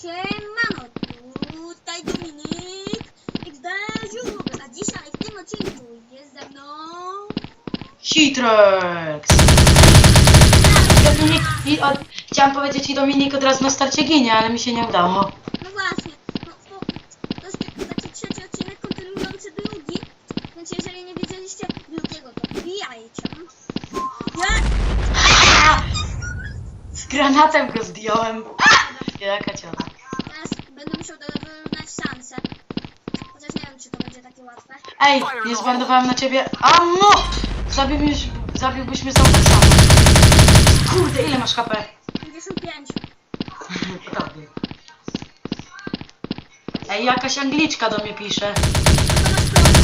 Siemano, tutaj Dominik XD Żółw, a dzisiaj w tym odcinku jest ze mną... Hitrex! Dominik, i od, chciałam powiedzieć i Dominik od razu na starcie ginie, ale mi się nie udało. No właśnie, no, to, to jest taki trzeci odcinek kontynuujący drugi, więc jeżeli nie wiedzieliście drugiego, to wbijajcie. Ja... Z granatem go zdjąłem. Jaka ciota. Teraz będę musiał dorównać szanse. Chociaż nie wiem, czy to będzie takie łatwe. Ej, nie zbandowałem na ciebie. Ammo! Zabiłbyś, zabiłbyś mnie znowu samo. Kurde, ile masz HP? 55. Podobnie. Ej, jakaś Angliczka do mnie pisze. To masz problem.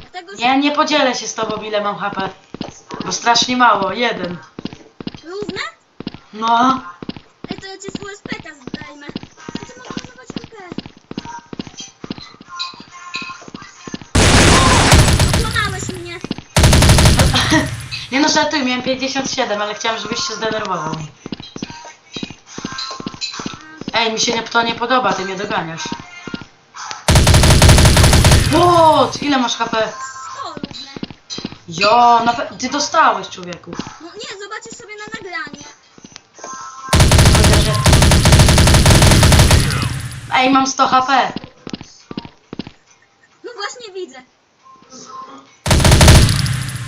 Dlatego, że Nie, nie podzielę się z tobą, ile mam HP. Bo strasznie mało, jeden. równe? No, Ej, to ja cię z USP-ka zdajmy. Ja cię mogę używać. Okłamałeś mnie. nie no żartuj, miałem 57, ale chciałem, żebyś się zdenerwował. Ej, mi się nie, to nie podoba, ty mnie doganiasz. What? Ile masz HP? Jo, na pe- ty dostałeś, człowieku. No nie, zobaczysz sobie na nagranie. Ej, mam 100 HP. No właśnie widzę.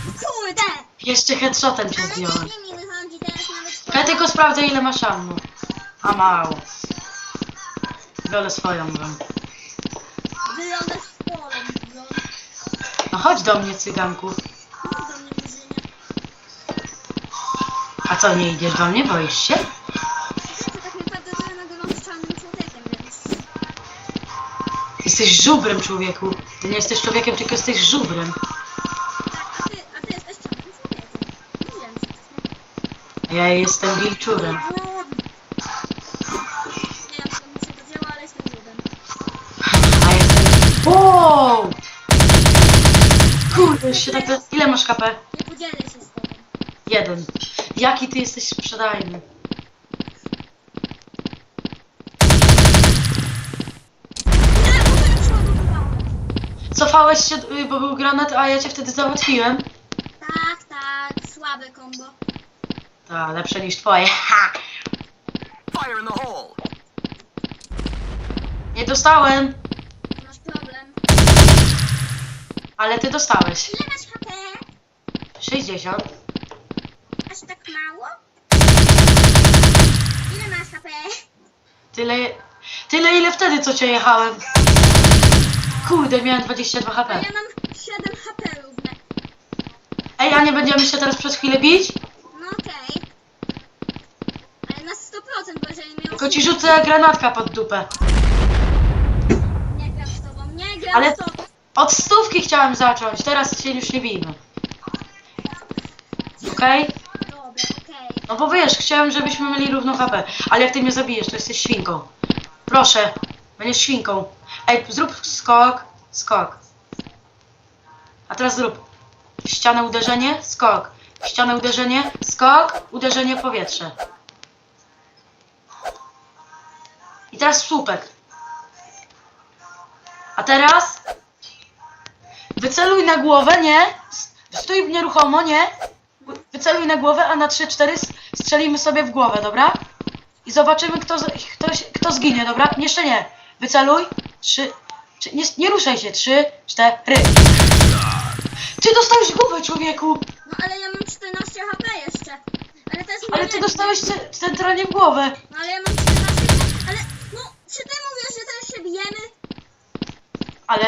Kurde! Jeszcze headshotem cię Ale zdjąłem. teraz nawet... Ja tylko sprawdzę, ile masz ammo. A mało. Biorę swoją broń. Wyglądasz. No chodź do mnie, cyganku. No do mnie murzynie. A co, nie idziesz do mnie? Boisz się? Wiecie, tak naprawdę to ja nagrywam z czarnym człowiekiem, więc... Jesteś żubrem, człowieku. Ty nie jesteś człowiekiem, tylko jesteś żubrem. Tak, a ty, a ty jesteś czarnym człowiekiem. Mówiłem przecież, nie? Ja jestem wilczurem. Nie wiem, skąd mi się to wzięło, ale jestem żółwiem. A jestem... Wow! Kurde, już się tak... Ile masz KP? Nie podzielę się z tobą. Jeden. Jaki ty jesteś sprzedajny? Cofałeś się, y, bo był granat, a ja cię wtedy załatwiłem. Tak, tak, słabe kombo. Tak, lepsze niż twoje. Ha! Fire in the hole! Nie dostałem, Masz problem. ale ty dostałeś. Ile masz HP? 60. Mało? Ile masz HP? Tyle, tyle ile wtedy co cię jechałem. Kurde, miałem 22 A HP. ja mam 7 HP równe. Ej, a nie będziemy się teraz przez chwilę bić? No okej. Ale na 100%, bo jeżeli miał... Tylko ci rzucę granatka pod dupę. Nie gram z tobą, nie gram Ale- z tobą. Od stówki chciałem zacząć, teraz się już nie bijmy. Okej? No bo wiesz, chciałem, żebyśmy mieli równo HP. Ale jak ty mnie zabijesz, to jesteś świnką. Proszę, będziesz świnką. Ej, zrób skok, skok. A teraz zrób. Ścianę uderzenie, skok. Ścianę uderzenie, skok, uderzenie powietrze. I teraz słupek. A teraz wyceluj na głowę, nie? Stój nieruchomo, nie? Wyceluj na głowę, a na 3-4 s- strzelimy sobie w głowę, dobra? I zobaczymy, kto, z- kto, kto zginie, dobra? Jeszcze nie. Wyceluj. 3. Trzy, nie, nie ruszaj się. 3, 4. Ty dostałeś głowę, człowieku! No ale ja mam 14 HP jeszcze. Ale to jest Ale ty dostałeś ce- centralnie w głowę. No ale ja mam 14 HP. Ale no, czy ty mówisz, że teraz się bijemy? Ale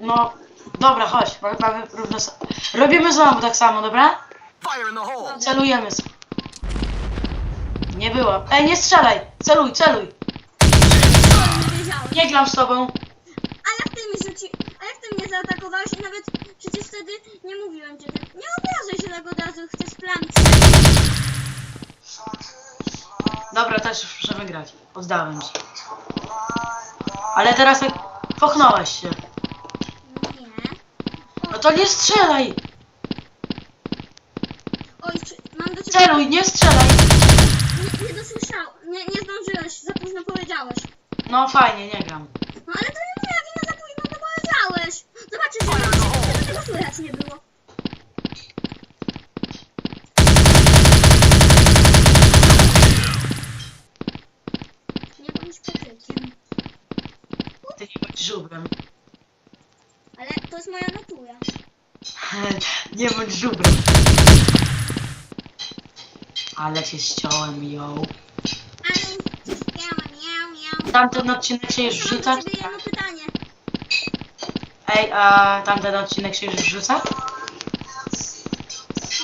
no. Dobra, chodź. bo Mamy równo. s- Robimy znowu tak samo, dobra? Fire in the hole! Celujemy. s- Nie było. Ej, nie strzelaj! Celuj, celuj! Nie wiedziałem. Nie gram z tobą. A jak ty mi rzuci... A jak ty mnie zaatakowałeś i nawet przecież wtedy nie mówiłem cię. Nie obrażaj się tak od razu, chcesz plankę. Dobra, też już możemy grać. Oddałem się. Ale teraz jak pochnąłeś się. Nie. No to nie strzelaj! Oj, czy... mam do ciebie... Celuj, nie strzelaj. Nie, nie dosłyszał, nie, nie zdążyłeś, za późno powiedziałeś. No fajnie, nie gram. No ale to nie moja wina, za późno to powiedziałeś. Zobaczysz, że tego słychać nie było. Nie bądź pokrykiem. Ty nie bądź żubrem. Ale to jest moja natura. nie bądź żubrem. Ale się ściąłem, ją. Ale śpiewam, miau, miau. Tamten odcinek się już Mam wrzuca? do ciebie jedno pytanie. Ej, a tamten odcinek się już wrzuca?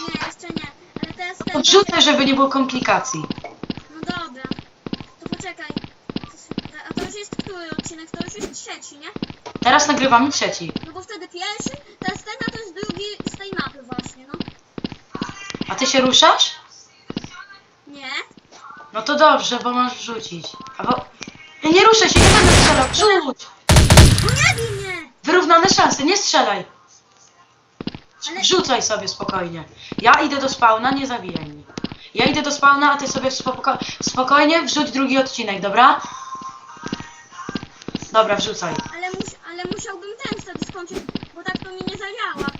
Nie, jeszcze nie. Ale teraz ten... Podrzucę, żeby nie było komplikacji. No dobra. To poczekaj. A to już jest który odcinek? To już jest trzeci, nie? Teraz nagrywamy trzeci. No bo wtedy pierwszy, teraz ten, a to jest drugi z tej mapy właśnie, no. A ty się ruszasz? No to dobrze, bo masz wrzucić. Albo... Ej, Nie ruszaj się, nie będę strzelał, rzuć! Nie bij mnie! Wyrównane szanse, nie strzelaj! Ale- Wrzucaj sobie spokojnie. Ja idę do spawna, nie zabijaj mnie. Ja idę do spawna, a ty sobie spoko spokojnie wrzuć drugi odcinek, dobra? Dobra, wrzucaj. Ale, mus, ale musiałbym ten wtedy skończyć, bo tak to mi nie zadziała.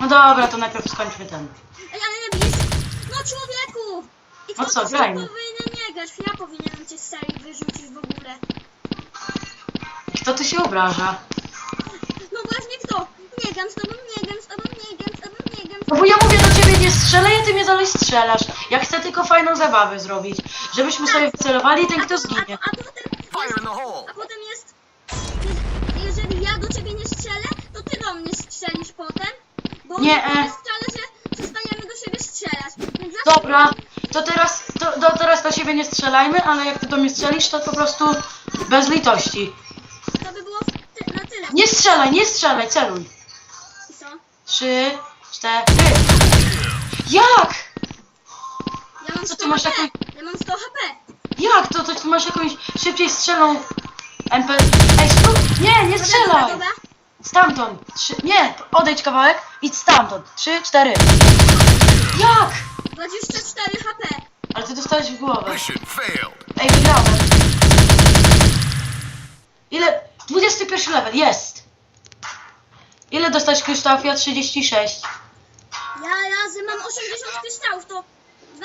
No dobra, to najpierw skończmy ten. Ej, ale nie bij się. No człowieku! No co, grajmy. powinien nie grać? Ja powinienem cię z serii wyrzucić w ogóle. Kto tu się obraża? No właśnie kto? Nie gram z tobą, nie gram z tobą, nie gram z tobą, nie gram z No tobą. bo ja mówię do ciebie nie strzelaj, a ty mnie dalej strzelasz. Ja chcę tylko fajną zabawę zrobić. Żebyśmy sobie wycelowali ten, kto zginie. a, a potem Fire jest, in the hole! a potem jest... je- Jeżeli ja do ciebie nie strzelę, to ty do mnie strzelisz potem. Bo Nie, e. nie strzelę, że przestajemy do siebie strzelać. Więc dlaczego- Dobra, to teraz, to, do, teraz do siebie nie strzelajmy, ale jak ty do mnie strzelisz, to po prostu bez litości. To by było ty, na tyle. Nie strzelaj, nie strzelaj, celuj. Co? Trzy, cztery. Jak? Ja mam Co 100 ty masz HP. Ja mam 100 HP. Jak to? To ty masz jakąś szybciej strzelą MP... Ej, spróbuj! Nie, nie Dobra, strzelaj! dobra. Stamtąd! Trzy... Nie, odejdź kawałek, idź stamtąd. Trzy, cztery. Jak? 24 HP. Ale ty dostałeś w głowę. Mission failed! Ej, wygrałem. Ile? 21 level, jest! Ile dostałeś kryształów? Ja 36. Ja razem mam 80 kryształów, to...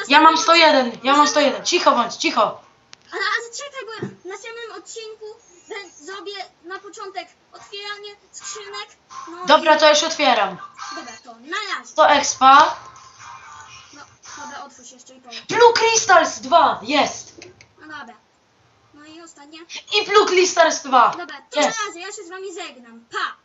Ja mam następnym 101, ja mam 101. Cicho bądź, cicho. Ale, ale czekaj, bo w następnym odcinku zrobię na początek otwieranie skrzynek. No Dobra, to już otwieram. Dobra, to na razie. 100 expa. Otwórz jeszcze i powiem. Blue Crystals 2, jest. No dobra. No i ostatnie. I Blue Crystals 2. Dobra, to Jest. na razie, ja się z wami żegnam. Pa!